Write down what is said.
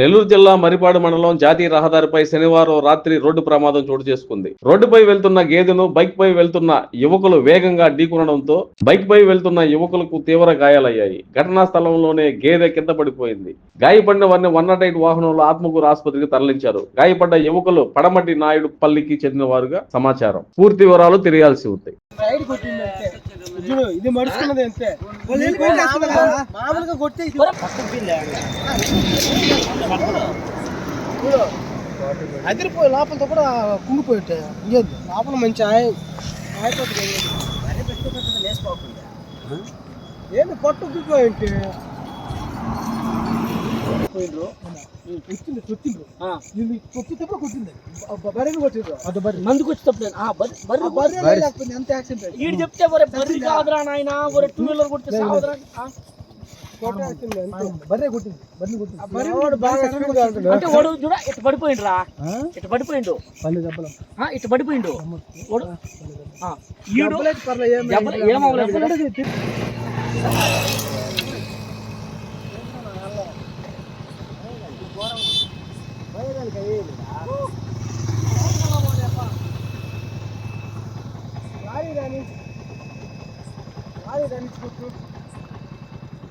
నెల్లూరు జిల్లా మరిపాడు మండలం జాతీయ రహదారిపై శనివారం రాత్రి రోడ్డు ప్రమాదం చోటు చేసుకుంది. రోడ్డుపై వెళ్తున్న గేదెను బైక్ పై వెళ్తున్న యువకులు వేగంగా ఢీకొనడంతో బైక్ పై వెళ్తున్న యువకులకు తీవ్ర గాయాలయ్యాయి. ఘటనా స్థలంలోనే గేదె కింద పడిపోయింది. గాయపడిన వారిని వన్ నాట్ ఎయిట్ వాహనంలో ఆత్మకూరు ఆసుపత్రికి తరలించారు. గాయపడ్డ యువకులు పడమటి నాయుడు పల్లికి చెందిన వారుగా సమాచారం. పూర్తి వివరాలు తెలియాల్సి ఉంది. చూడు ఇది మడుచుకున్నది అంతే. మామూలుగా కొట్టి చూడు అదిరిపోయి లోపలతో కూడా కుంగిపోయి ఇయ్యద్దు లోపల మంచి ఆయ ఆయిపోతుంది ఏంది పట్టు కుంగిపోయి ఉంటే పోయిండ్రు కొట్టింది కొట్టిండ్రు నిన్ను కొట్టినప్పుడు కొట్టింది బర్రెని కొట్టిండ్రు. అది బర్రె. మందుకు వచ్చేటప్పుడు ఆ బర్రె బర్రె ఆ బర్రె లేకపోతే ఎంత యాక్సిడెంట్ ఈడు చెప్తే ఒరే బర్రె కాదురా నాయన ఒరే టూ వీలర్ సావదురా అంటే వాడు చూడ ఇటు పడిపోయిండ్రా? ఇటు పడిపోయిండు. పల్లె దెబ్బలు. ఆ, ఇటు పడిపోయిండు. Dani. Dani, Dani,